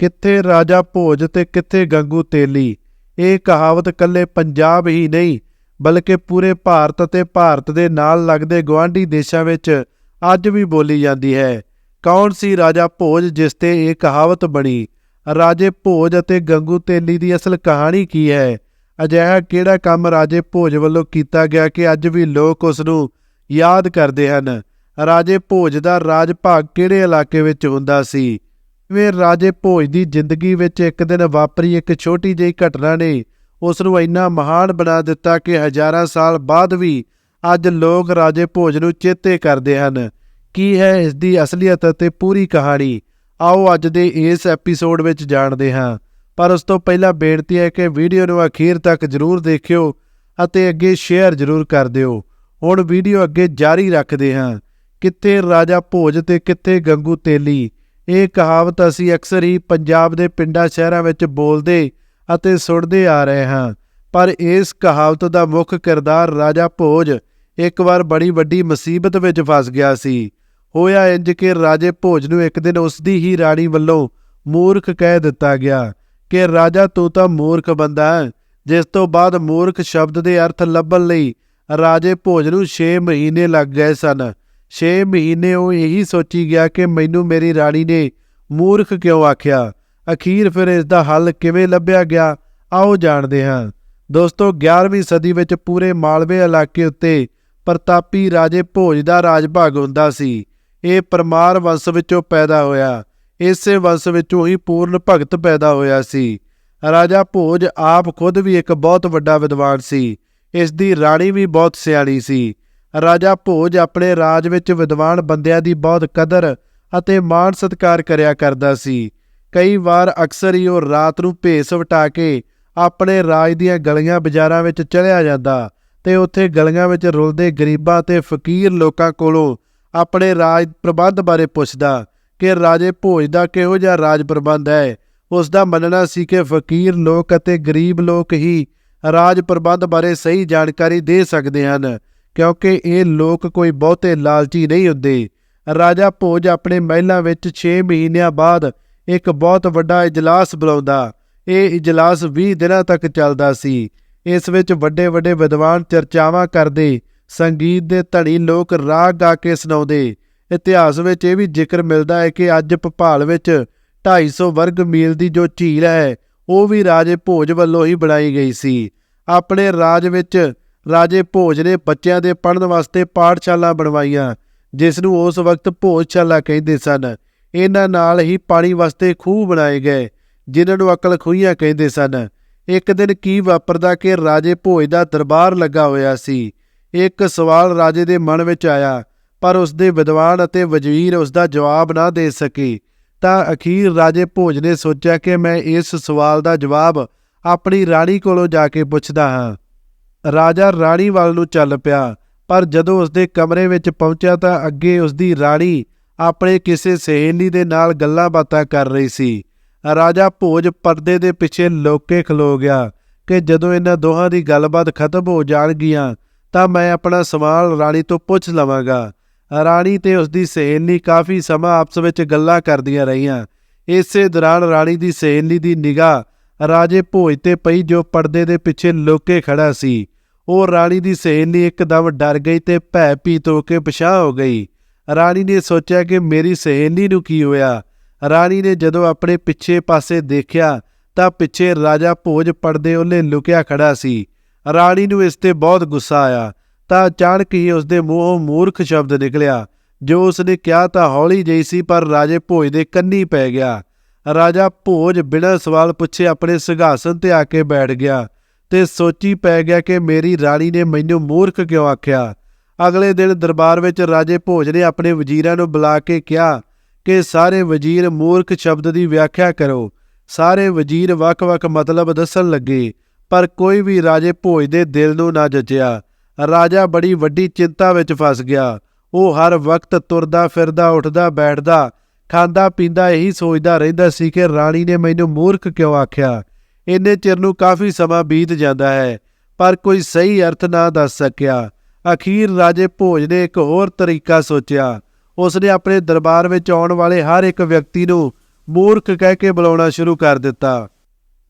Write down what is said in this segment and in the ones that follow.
ਕਿੱਥੇ ਰਾਜਾ ਭੋਜ ਤੇ ਕਿੱਥੇ ਗੰਗੂ ਤੇਲੀ। ਇਹ ਕਹਾਵਤ ਕੱਲੇ ਪੰਜਾਬ ਹੀ ਨਹੀਂ, ਬਲਕਿ ਪੂਰੇ ਭਾਰਤ ਅਤੇ ਭਾਰਤ ਦੇ ਨਾਲ ਲੱਗਦੇ ਗਵਾਂਢੀ ਦੇਸ਼ਾਂ ਵਿੱਚ ਅੱਜ ਵੀ ਬੋਲੀ ਜਾਂਦੀ ਹੈ। ਕੌਣ ਸੀ ਰਾਜਾ ਭੋਜ ਜਿਸ ਤੇ ਇਹ ਕਹਾਵਤ ਬਣੀ? ਰਾਜੇ ਭੋਜ ਅਤੇ ਗੰਗੂ ਤੇਲੀ ਦੀ ਅਸਲ ਕਹਾਣੀ ਕੀ ਹੈ? ਅਜਿਹਾ ਕਿਹੜਾ ਕੰਮ ਰਾਜੇ ਭੋਜ ਵੱਲੋਂ ਕੀਤਾ ਗਿਆ ਕਿ ਅੱਜ ਵੀ ਲੋਕ ਉਸ ਨੂੰ ਯਾਦ ਕਰਦੇ ਹਨ? ਰਾਜੇ ਭੋਜ ਦਾ ਰਾਜ ਭਾਗ ਕਿਹੜੇ ਇਲਾਕੇ ਵਿੱਚ ਹੁੰਦਾ ਸੀ? ਵੇ ਰਾਜੇ ਭੋਜ ਦੀ ਜ਼ਿੰਦਗੀ ਵਿੱਚ ਇੱਕ ਦਿਨ ਵਾਪਰੀ ਇੱਕ ਛੋਟੀ ਜਿਹੀ ਘਟਨਾ ਨੇ ਉਸ ਨੂੰ ਇੰਨਾ ਮਹਾਨ ਬਣਾ ਦਿੱਤਾ ਕਿ ਹਜ਼ਾਰਾਂ ਸਾਲ ਬਾਅਦ ਵੀ ਅੱਜ ਲੋਕ ਰਾਜੇ ਭੋਜ ਨੂੰ ਚੇਤੇ ਕਰਦੇ ਹਨ। ਕੀ ਹੈ ਇਸ ਦੀ ਅਸਲੀਅਤ ਅਤੇ ਪੂਰੀ ਕਹਾਣੀ? ਆਓ ਅੱਜ ਦੇ ਇਸ ਐਪੀਸੋਡ ਵਿੱਚ ਜਾਣਦੇ ਹਾਂ। ਪਰ ਉਸ ਤੋਂ ਪਹਿਲਾਂ ਬੇਨਤੀ ਹੈ ਕਿ ਵੀਡੀਓ ਨੂੰ ਅਖੀਰ ਤੱਕ ਜ਼ਰੂਰ ਦੇਖਿਓ ਅਤੇ ਅੱਗੇ ਸ਼ੇਅਰ ਜ਼ਰੂਰ ਕਰ ਦਿਓ। ਹੁਣ ਵੀਡੀਓ ਅੱਗੇ ਜਾਰੀ ਰੱਖਦੇ ਹਾਂ। ਕਿੱਥੇ ਰਾਜਾ ਭੋਜ ਤੇ ਕਿੱਥੇ ਗੰਗੂ ਤੇਲੀ? ਇਹ ਕਹਾਵਤ ਅਸੀਂ ਅਕਸਰ ਹੀ ਪੰਜਾਬ ਦੇ ਪਿੰਡਾਂ ਸ਼ਹਿਰਾਂ ਵਿੱਚ ਬੋਲਦੇ ਅਤੇ ਸੁਣਦੇ ਆ ਰਹੇ ਹਾਂ। ਪਰ ਇਸ ਕਹਾਵਤ ਦਾ ਮੁੱਖ ਕਿਰਦਾਰ ਰਾਜਾ ਭੋਜ ਇੱਕ ਵਾਰ ਬੜੀ ਵੱਡੀ ਮੁਸੀਬਤ ਵਿੱਚ ਫਸ ਗਿਆ ਸੀ। ਹੋਇਆ ਇੰਜ ਕਿ ਰਾਜੇ ਭੋਜ ਨੂੰ ਇੱਕ ਦਿਨ ਉਸ ਦੀ ਹੀ ਰਾਣੀ ਵੱਲੋਂ ਮੂਰਖ ਕਹਿ ਦਿੱਤਾ ਗਿਆ ਕਿ, ਰਾਜਾ, ਤੂੰ ਤਾਂ ਮੂਰਖ ਬੰਦਾ ਹੈ। ਜਿਸ ਤੋਂ ਬਾਅਦ ਮੂਰਖ ਸ਼ਬਦ ਦੇ ਅਰਥ ਲੱਭਣ ਲਈ ਰਾਜੇ ਭੋਜ ਨੂੰ 6 ਮਹੀਨੇ ਲੱਗ ਗਏ ਸਨ। 6 ਮਹੀਨੇ ਉਹ ਇਹੀ ਸੋਚੀ ਗਿਆ ਕਿ ਮੈਨੂੰ ਮੇਰੀ ਰਾਣੀ ਨੇ ਮੂਰਖ ਕਿਉਂ ਆਖਿਆ? ਅਖੀਰ ਫਿਰ ਇਸ ਦਾ ਹੱਲ ਕਿਵੇਂ ਲੱਭਿਆ ਗਿਆ? ਆਓ ਜਾਣਦੇ ਹਾਂ। ਦੋਸਤੋ 11ਵੀਂ ਸਦੀ ਵਿੱਚ ਪੂਰੇ ਮਾਲਵੇ ਇਲਾਕੇ ਉੱਤੇ ਪ੍ਰਤਾਪੀ ਰਾਜੇ ਭੋਜ ਦਾ ਰਾਜ ਭਾਗ ਹੁੰਦਾ ਸੀ। ਇਹ ਪਰਮਾਰ ਵੰਸ਼ ਵਿੱਚੋਂ ਪੈਦਾ ਹੋਇਆ। ਇਸੇ ਵੰਸ਼ ਵਿੱਚੋਂ ਹੀ ਪੂਰਨ ਭਗਤ ਪੈਦਾ ਹੋਇਆ ਸੀ। ਰਾਜਾ ਭੋਜ ਆਪ ਖੁਦ ਵੀ ਇੱਕ ਬਹੁਤ ਵੱਡਾ ਵਿਦਵਾਨ ਸੀ। ਇਸ ਦੀ ਰਾਣੀ ਵੀ ਬਹੁਤ ਸਿਆਣੀ ਸੀ। ਰਾਜਾ ਭੋਜ ਆਪਣੇ ਰਾਜ ਵਿੱਚ ਵਿਦਵਾਨ ਬੰਦਿਆਂ ਦੀ ਬਹੁਤ ਕਦਰ ਅਤੇ ਮਾਣ ਸਤਿਕਾਰ ਕਰਿਆ ਕਰਦਾ ਸੀ। ਕਈ ਵਾਰ ਅਕਸਰ ਹੀ ਉਹ ਰਾਤ ਨੂੰ ਭੇਸ ਵਟਾ ਕੇ ਆਪਣੇ ਰਾਜ ਦੀਆਂ ਗਲੀਆਂ ਬਾਜ਼ਾਰਾਂ ਵਿੱਚ ਚਲਿਆ ਜਾਂਦਾ ਤੇ ਉੱਥੇ ਗਲੀਆਂ ਵਿੱਚ ਰੁਲਦੇ ਗਰੀਬਾਂ ਤੇ ਫਕੀਰ ਲੋਕਾਂ ਕੋਲੋਂ ਆਪਣੇ ਰਾਜ ਪ੍ਰਬੰਧ ਬਾਰੇ ਪੁੱਛਦਾ ਕਿ ਰਾਜੇ ਭੋਜ ਦਾ ਕਿਹੋ ਜਿਹਾ ਰਾਜ ਪ੍ਰਬੰਧ ਹੈ। ਉਸ ਦਾ ਮੰਨਣਾ ਸੀ ਕਿ ਫਕੀਰ ਲੋਕ ਅਤੇ ਗਰੀਬ ਲੋਕ ਹੀ ਰਾਜ ਪ੍ਰਬੰਧ ਬਾਰੇ ਸਹੀ ਜਾਣਕਾਰੀ ਦੇ ਸਕਦੇ ਹਨ। ਕਿਉਂਕਿ ਇਹ ਲੋਕ ਕੋਈ ਬਹੁਤੇ ਲਾਲਚੀ ਨਹੀਂ ਹੁੰਦੇ। ਰਾਜਾ ਭੋਜ ਆਪਣੇ ਮਹਿਲਾਂ ਵਿੱਚ 6 ਮਹੀਨਿਆਂ ਬਾਅਦ ਇੱਕ ਬਹੁਤ ਵੱਡਾ ਇਜਲਾਸ ਬੁਲਾਉਂਦਾ। ਇਹ ਇਜਲਾਸ 20 ਦਿਨਾਂ ਤੱਕ ਚੱਲਦਾ ਸੀ। ਇਸ ਵਿੱਚ ਵੱਡੇ ਵੱਡੇ ਵਿਦਵਾਨ ਚਰਚਾਵਾਂ ਕਰਦੇ, ਸੰਗੀਤ ਦੇ ਧੜੀ ਲੋਕ ਰਾਗ ਗਾ ਕੇ ਸੁਣਾਉਂਦੇ। ਇਤਿਹਾਸ ਵਿੱਚ ਇਹ ਵੀ ਜ਼ਿਕਰ ਮਿਲਦਾ ਹੈ ਕਿ ਅੱਜ ਭੋਪਾਲ ਵਿੱਚ 250 ਵਰਗ ਮੀਲ ਦੀ ਜੋ ਝੀਲ ਹੈ, ਉਹ ਵੀ ਰਾਜੇ ਭੋਜ ਵੱਲੋਂ ਹੀ ਬਣਾਈ ਗਈ ਸੀ। ਆਪਣੇ ਰਾਜ ਵਿੱਚ ਰਾਜੇ ਭੋਜ ਨੇ ਬੱਚਿਆਂ ਦੇ ਪੜ੍ਹਨ ਵਾਸਤੇ ਪਾਠਸ਼ਾਲਾ ਬਣਵਾਈਆਂ, ਜਿਸ ਨੂੰ ਉਸ ਵਕਤ ਭੋਜਸ਼ਾਲਾ ਕਹਿੰਦੇ ਸਨ। ਇਹਨਾਂ ਨਾਲ ਹੀ ਪਾਣੀ ਵਾਸਤੇ ਖੂਹ ਬਣਾਏ ਗਏ, ਜਿਨ੍ਹਾਂ ਨੂੰ ਅਕਲ ਖੂਹੀਆਂ ਕਹਿੰਦੇ ਸਨ। ਇੱਕ ਦਿਨ ਕੀ ਵਾਪਰਦਾ ਕਿ ਰਾਜੇ ਭੋਜ ਦਾ ਦਰਬਾਰ ਲੱਗਾ ਹੋਇਆ ਸੀ। ਇੱਕ ਸਵਾਲ ਰਾਜੇ ਦੇ ਮਨ ਵਿੱਚ ਆਇਆ, ਪਰ ਉਸ ਦੇ ਵਿਦਵਾਨ ਅਤੇ ਵਜ਼ੀਰ ਉਸ ਦਾ ਜਵਾਬ ਨਾ ਦੇ ਸਕੇ। ਤਾਂ ਅਖੀਰ ਰਾਜੇ ਭੋਜ ਨੇ ਸੋਚਿਆ ਕਿ ਮੈਂ ਇਸ ਸਵਾਲ ਦਾ ਜਵਾਬ ਆਪਣੀ ਰਾਣੀ ਕੋਲੋਂ ਜਾ ਕੇ ਪੁੱਛਦਾ ਹਾਂ। ਰਾਜਾ ਰਾਣੀ ਵੱਲ ਨੂੰ ਚੱਲ ਪਿਆ, ਪਰ ਜਦੋਂ ਉਸਦੇ ਕਮਰੇ ਵਿੱਚ ਪਹੁੰਚਿਆ ਤਾਂ ਅੱਗੇ ਉਸਦੀ ਰਾਣੀ ਆਪਣੇ ਕਿਸੇ ਸਹੇਲੀ ਦੇ ਨਾਲ ਗੱਲਾਂ ਬਾਤਾਂ ਕਰ ਰਹੀ ਸੀ। ਰਾਜਾ ਭੋਜ ਪਰਦੇ ਦੇ ਪਿੱਛੇ ਲੋਕੇ ਖਲੋ ਗਿਆ ਕਿ ਜਦੋਂ ਇਹਨਾਂ ਦੋਹਾਂ ਦੀ ਗੱਲਬਾਤ ਖਤਮ ਹੋ ਜਾਣਗੀਆਂ ਤਾਂ ਮੈਂ ਆਪਣਾ ਸਵਾਲ ਰਾਣੀ ਤੋਂ ਪੁੱਛ ਲਵਾਂਗਾ। ਰਾਣੀ ਤੇ ਉਸਦੀ ਸਹੇਲੀ ਕਾਫੀ ਸਮਾਂ ਆਪਸ ਵਿੱਚ ਗੱਲਾਂ ਕਰਦੀਆਂ ਰਹੀਆਂ। ਇਸੇ ਦੌਰਾਨ ਰਾਣੀ ਦੀ ਸਹੇਲੀ ਦੀ ਨਿਗਾਹ ਰਾਜੇ ਭੋਜ ਤੇ ਪਈ ਜੋ ਪਰਦੇ ਦੇ ਪਿੱਛੇ ਲੋਕੇ ਖੜਾ ਸੀ। ਉਹ ਰਾਣੀ ਦੀ ਸਹੇਲੀ ਇੱਕਦਮ ਡਰ ਗਈ ਤੇ ਭੈ ਭੀਤ ਹੋ ਕੇ ਪਛਾਹ ਹੋ ਗਈ। ਰਾਣੀ ਨੇ ਸੋਚਿਆ ਕਿ ਮੇਰੀ ਸਹੇਲੀ ਨੂੰ ਕੀ ਹੋਇਆ। ਰਾਣੀ ਨੇ ਜਦੋਂ ਆਪਣੇ ਪਿੱਛੇ ਪਾਸੇ ਦੇਖਿਆ ਤਾਂ ਪਿੱਛੇ ਰਾਜਾ ਭੋਜ ਪਰਦੇ ਉਹਨੇ ਲੁਕਿਆ ਖੜਾ ਸੀ। ਰਾਣੀ ਨੂੰ ਇਸ ਤੇ ਬਹੁਤ ਗੁੱਸਾ ਆਇਆ। ਤਾਂ ਅਚਾਨਕ ਹੀ ਉਸਦੇ ਮੂੰਹੋਂ ਮੂਰਖ ਸ਼ਬਦ ਨਿਕਲਿਆ। ਜੋ ਉਸਨੇ ਕਿਹਾ ਤਾਂ ਹੌਲੀ ਜਿਹੀ ਸੀ ਪਰ ਰਾਜੇ ਭੋਜ ਦੇ ਕੰਨੀ ਪੈ ਗਿਆ। ਰਾਜਾ ਭੋਜ ਬਿਨਾਂ ਸਵਾਲ ਪੁੱਛੇ ਆਪਣੇ ਸਿੰਘਾਸਨ ਤੇ ਆ ਕੇ ਬੈਠ ਗਿਆ ਤੇ ਸੋਚੀ ਪੈ ਗਿਆ ਕਿ ਮੇਰੀ ਰਾਣੀ ਨੇ ਮੈਨੂੰ ਮੂਰਖ ਕਿਉਂ ਆਖਿਆ? ਅਗਲੇ ਦਿਨ ਦਰਬਾਰ ਵਿੱਚ ਰਾਜੇ ਭੋਜ ਨੇ ਆਪਣੇ ਵਜ਼ੀਰਾਂ ਨੂੰ ਬੁਲਾ ਕੇ ਕਿਹਾ ਕਿ ਸਾਰੇ ਵਜ਼ੀਰ ਮੂਰਖ ਸ਼ਬਦ ਦੀ ਵਿਆਖਿਆ ਕਰੋ। ਸਾਰੇ ਵਜ਼ੀਰ ਵੱਖ-ਵੱਖ ਮਤਲਬ ਦੱਸਣ ਲੱਗੇ, ਪਰ ਕੋਈ ਵੀ ਰਾਜੇ ਭੋਜ ਦੇ ਦਿਲ ਨੂੰ ਨਾ ਜਚਿਆ ਰਾਜਾ ਬੜੀ ਵੱਡੀ ਚਿੰਤਾ ਵਿੱਚ ਫਸ ਗਿਆ। ਉਹ ਹਰ ਵਕਤ ਤੁਰਦਾ ਫਿਰਦਾ ਉੱਠਦਾ ਬੈਠਦਾ ਖਾਂਦਾ ਪੀਂਦਾ ਇਹੀ ਸੋਚਦਾ ਰਹਿੰਦਾ ਸੀ ਕਿ ਰਾਣੀ ਨੇ ਮੈਨੂੰ ਮੂਰਖ ਕਿਉਂ ਆਖਿਆ? ਇੰਨੇ ਚਿਰ ਨੂੰ ਕਾਫੀ ਸਮਾਂ ਬੀਤ ਜਾਂਦਾ ਹੈ, ਪਰ ਕੋਈ ਸਹੀ ਅਰਥ ਨਾ ਦੱਸ ਸਕਿਆ। ਅਖੀਰ ਰਾਜੇ ਭੋਜ ਨੇ ਇੱਕ ਹੋਰ ਤਰੀਕਾ ਸੋਚਿਆ। ਉਸ ਨੇ ਆਪਣੇ ਦਰਬਾਰ ਵਿੱਚ ਆਉਣ ਵਾਲੇ ਹਰ ਇੱਕ ਵਿਅਕਤੀ ਨੂੰ ਮੂਰਖ ਕਹਿ ਕੇ ਬੁਲਾਉਣਾ ਸ਼ੁਰੂ ਕਰ ਦਿੱਤਾ।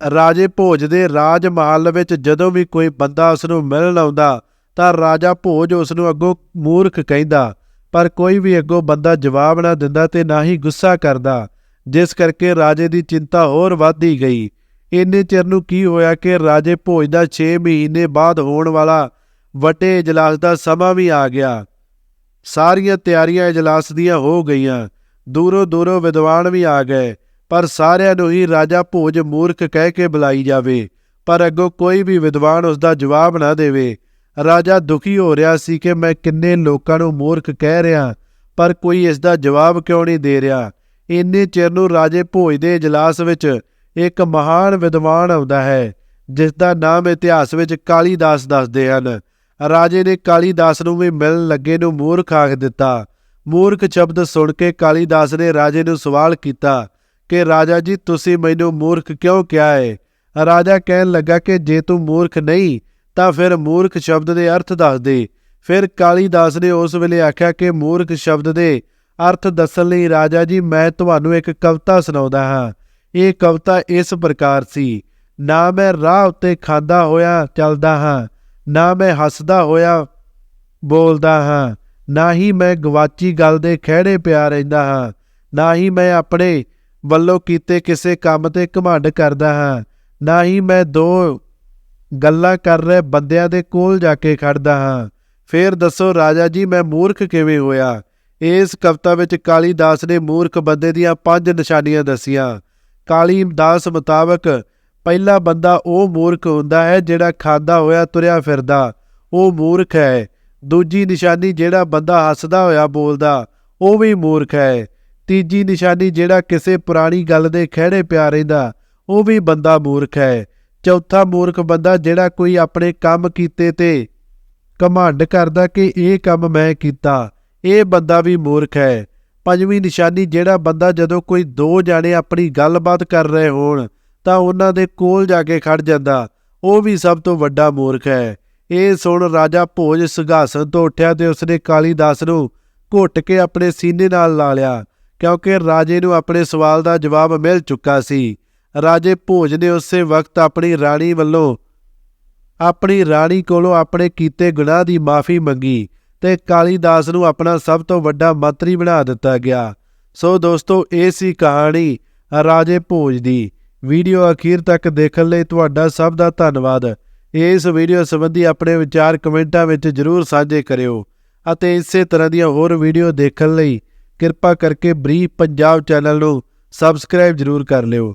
ਰਾਜੇ ਭੋਜ ਦੇ ਰਾਜ ਮਹੱਲ ਵਿੱਚ ਜਦੋਂ ਵੀ ਕੋਈ ਬੰਦਾ ਉਸ ਨੂੰ ਮਿਲਣ ਆਉਂਦਾ, ਤਾਂ ਰਾਜਾ ਭੋਜ ਉਸ ਨੂੰ ਅੱਗੋਂ ਮੂਰਖ ਕਹਿੰਦਾ ਪਰ ਕੋਈ ਵੀ ਅੱਗੋਂ ਬੰਦਾ ਜਵਾਬ ਨਾ ਦਿੰਦਾ ਤੇ ਨਾ ਹੀ ਗੁੱਸਾ ਕਰਦਾ, ਜਿਸ ਕਰਕੇ ਰਾਜੇ ਦੀ ਚਿੰਤਾ ਹੋਰ ਵੱਧਦੀ ਗਈ। ਇੰਨੇ ਚਿਰ ਨੂੰ ਕੀ ਹੋਇਆ ਕਿ ਰਾਜੇ ਭੋਜ ਦਾ 6 ਮਹੀਨੇ ਬਾਅਦ ਹੋਣ ਵਾਲਾ ਵਟੇ ਇਜਲਾਸ ਦਾ ਸਮਾਂ ਵੀ ਆ ਗਿਆ। ਸਾਰੀਆਂ ਤਿਆਰੀਆਂ ਇਜਲਾਸ ਦੀਆਂ ਹੋ ਗਈਆਂ। ਦੂਰੋਂ ਦੂਰੋਂ ਵਿਦਵਾਨ ਵੀ ਆ ਗਏ, ਪਰ ਸਾਰਿਆਂ ਨੂੰ ਹੀ ਰਾਜਾ ਭੋਜ ਮੂਰਖ ਕਹਿ ਕੇ ਬੁਲਾਈ ਜਾਵੇ, ਪਰ ਅੱਗੋਂ ਕੋਈ ਵੀ ਵਿਦਵਾਨ ਉਸ ਦਾ ਜਵਾਬ ਨਾ ਦੇਵੇ। ਰਾਜਾ ਦੁਖੀ ਹੋ ਰਿਹਾ ਸੀ ਕਿ ਮੈਂ ਕਿੰਨੇ ਲੋਕਾਂ ਨੂੰ ਮੂਰਖ ਕਹਿ ਰਿਹਾ, ਪਰ ਕੋਈ ਇਸ ਦਾ ਜਵਾਬ ਕਿਉਂ ਨਹੀਂ ਦੇ ਰਿਹਾ? ਇੰਨੇ ਚਿਰ ਨੂੰ ਰਾਜੇ ਭੋਜ ਦੇ ਇਜਲਾਸ ਵਿੱਚ ਇੱਕ ਮਹਾਨ ਵਿਦਵਾਨ ਆਉਂਦਾ ਹੈ ਜਿਸ ਦਾ ਨਾਮ ਇਤਿਹਾਸ ਵਿੱਚ ਕਾਲੀਦਾਸ ਦੱਸਦੇ ਹਨ। ਰਾਜੇ ਨੇ ਕਾਲੀਦਾਸ ਨੂੰ ਵੀ ਮਿਲਣ ਲੱਗੇ ਨੂੰ ਮੂਰਖ ਆਖ ਦਿੱਤਾ। ਮੂਰਖ ਸ਼ਬਦ ਸੁਣ ਕੇ ਕਾਲੀਦਾਸ ਨੇ ਰਾਜੇ ਨੂੰ ਸਵਾਲ ਕੀਤਾ ਕਿ, ਰਾਜਾ ਜੀ, ਤੁਸੀਂ ਮੈਨੂੰ ਮੂਰਖ ਕਿਉਂ ਕਿਹਾ ਹੈ ਰਾਜਾ ਕਹਿਣ ਲੱਗਾ ਕਿ, ਜੇ ਤੂੰ ਮੂਰਖ ਨਹੀਂ ਤਾਂ ਫਿਰ ਮੂਰਖ ਸ਼ਬਦ ਦੇ ਅਰਥ ਦੱਸ ਦੇ ਫਿਰ ਕਾਲੀਦਾਸ ਨੇ ਉਸ ਵੇਲੇ ਆਖਿਆ ਕਿ ਮੂਰਖ ਸ਼ਬਦ ਦੇ ਅਰਥ ਦੱਸਣ ਲਈ ਰਾਜਾ ਜੀ, ਮੈਂ ਤੁਹਾਨੂੰ ਇੱਕ ਕਵਿਤਾ ਸੁਣਾਉਂਦਾ ਹਾਂ। ਇਹ ਕਵਿਤਾ ਇਸ ਪ੍ਰਕਾਰ ਸੀ। ਨਾ ਮੈਂ ਰਾਹ ਉੱਤੇ ਖਾਂਦਾ ਹੋਇਆ ਚੱਲਦਾ ਹਾਂ, ਨਾ ਮੈਂ ਹੱਸਦਾ ਹੋਇਆ ਬੋਲਦਾ ਹਾਂ, ਨਾ ਹੀ ਮੈਂ ਗਵਾਚੀ ਗੱਲ ਦੇ ਖਿਹੜੇ ਪਿਆ ਰਹਿੰਦਾ ਹਾਂ, ਨਾ ਹੀ ਮੈਂ ਆਪਣੇ ਵੱਲੋਂ ਕੀਤੇ ਕਿਸੇ ਕੰਮ ਤੇ ਘਮੰਡ ਕਰਦਾ ਹਾਂ, ਨਾ ਹੀ ਮੈਂ ਦੋ ਗੱਲਾਂ ਕਰ ਰਹੇ ਬੰਦਿਆਂ ਦੇ ਕੋਲ ਜਾ ਕੇ ਖੜਦਾ ਹਾਂ। ਫੇਰ ਦੱਸੋ, ਰਾਜਾ ਜੀ, ਮੈਂ ਮੂਰਖ ਕਿਵੇਂ ਹੋਇਆ? ਇਸ ਕਵਿਤਾ ਵਿੱਚ ਕਾਲੀਦਾਸ ਨੇ ਮੂਰਖ ਬੰਦੇ ਦੀਆਂ ਪੰਜ ਨਿਸ਼ਾਨੀਆਂ ਦੱਸੀਆਂ। ਕਾਲੀਦਾਸ ਮੁਤਾਬਕ ਪਹਿਲਾ ਬੰਦਾ ਉਹ ਮੂਰਖ ਹੁੰਦਾ ਹੈ ਜਿਹੜਾ ਖਾਂਦਾ ਹੋਇਆ, ਤੁਰਿਆ ਫਿਰਦਾ। ਉਹ ਮੂਰਖ ਹੈ। ਦੂਜੀ ਨਿਸ਼ਾਨੀ ਜਿਹੜਾ ਬੰਦਾ ਹੱਸਦਾ ਹੋਇਆ ਬੋਲਦਾ, ਉਹ ਵੀ ਮੂਰਖ ਹੈ। ਤੀਜੀ ਨਿਸ਼ਾਨੀ ਜਿਹੜਾ ਕਿਸੇ ਪੁਰਾਣੀ ਗੱਲ ਦੇ ਖਿਹੜੇ ਪਿਆ ਰਹਿੰਦਾ, ਉਹ ਵੀ ਬੰਦਾ ਮੂਰਖ ਹੈ। ਚੌਥਾ ਮੂਰਖ ਬੰਦਾ ਜਿਹੜਾ ਕੋਈ ਆਪਣੇ ਕੰਮ ਕੀਤੇ ਤੇ ਘਮੰਡ ਕਰਦਾ ਕਿ ਇਹ ਕੰਮ ਮੈਂ ਕੀਤਾ, ਇਹ ਬੰਦਾ ਵੀ ਮੂਰਖ ਹੈ। ਪੰਜਵੀਂ ਨਿਸ਼ਾਨੀ, ਜਿਹੜਾ ਬੰਦਾ ਜਦੋਂ ਕੋਈ ਦੋ ਜਾਣੇ ਆਪਣੀ ਗੱਲਬਾਤ ਕਰ ਰਹੇ ਹੋਣ, ਤਾਂ ਉਹਨਾਂ ਦੇ ਕੋਲ ਜਾ ਕੇ ਖੜ ਜਾਂਦਾ। ਉਹ ਵੀ ਸਭ ਤੋਂ ਵੱਡਾ ਮੂਰਖ ਹੈ। ਇਹ ਸੁਣ ਰਾਜਾ ਭੋਜ ਸਿੰਘਾਸਨ ਤੋਂ ਉੱਠਿਆ ਤੇ ਉਸਨੇ ਕਾਲੀਦਾਸ ਨੂੰ ਘੁੱਟ ਕੇ ਆਪਣੇ ਸੀਨੇ ਨਾਲ ਲਾ ਲਿਆ, ਕਿਉਂਕਿ ਰਾਜੇ ਨੂੰ ਆਪਣੇ ਸਵਾਲ ਦਾ ਜਵਾਬ ਮਿਲ ਚੁੱਕਾ ਸੀ। ਰਾਜੇ ਭੋਜ ਨੇ ਉਸੇ ਵਕਤ ਆਪਣੀ ਰਾਣੀ ਵੱਲੋਂ, ਆਪਣੀ ਰਾਣੀ ਕੋਲੋਂ ਆਪਣੇ ਕੀਤੇ ਗੁਨਾਹ ਦੀ ਮਾਫੀ ਮੰਗੀ ਤੇ ਕਾਲੀਦਾਸ ਨੂੰ ਆਪਣਾ ਸਭ ਤੋਂ ਵੱਡਾ ਮੰਤਰੀ ਬਣਾ ਦਿੱਤਾ ਗਿਆ। ਸੋ ਦੋਸਤੋ, ਇਹ ਸੀ ਕਹਾਣੀ ਰਾਜੇ ਭੋਜ ਦੀ। ਵੀਡੀਓ ਅਖੀਰ ਤੱਕ ਦੇਖਣ ਲਈ ਤੁਹਾਡਾ ਸਭ ਦਾ ਧੰਨਵਾਦ। ਇਸ ਵੀਡੀਓ ਸੰਬੰਧੀ ਆਪਣੇ ਵਿਚਾਰ ਕਮੈਂਟਾਂ ਵਿੱਚ ਜਰੂਰ ਸਾਂਝੇ ਕਰਿਓ ਅਤੇ ਇਸੇ ਤਰ੍ਹਾਂ ਦੀਆਂ ਹੋਰ ਵੀਡੀਓ ਦੇਖਣ ਲਈ ਕਿਰਪਾ ਕਰਕੇ ਬਰੀਫ ਪੰਜਾਬ ਚੈਨਲ ਨੂੰ ਸਬਸਕ੍ਰਾਈਬ ਜਰੂਰ ਕਰ ਲਿਓ।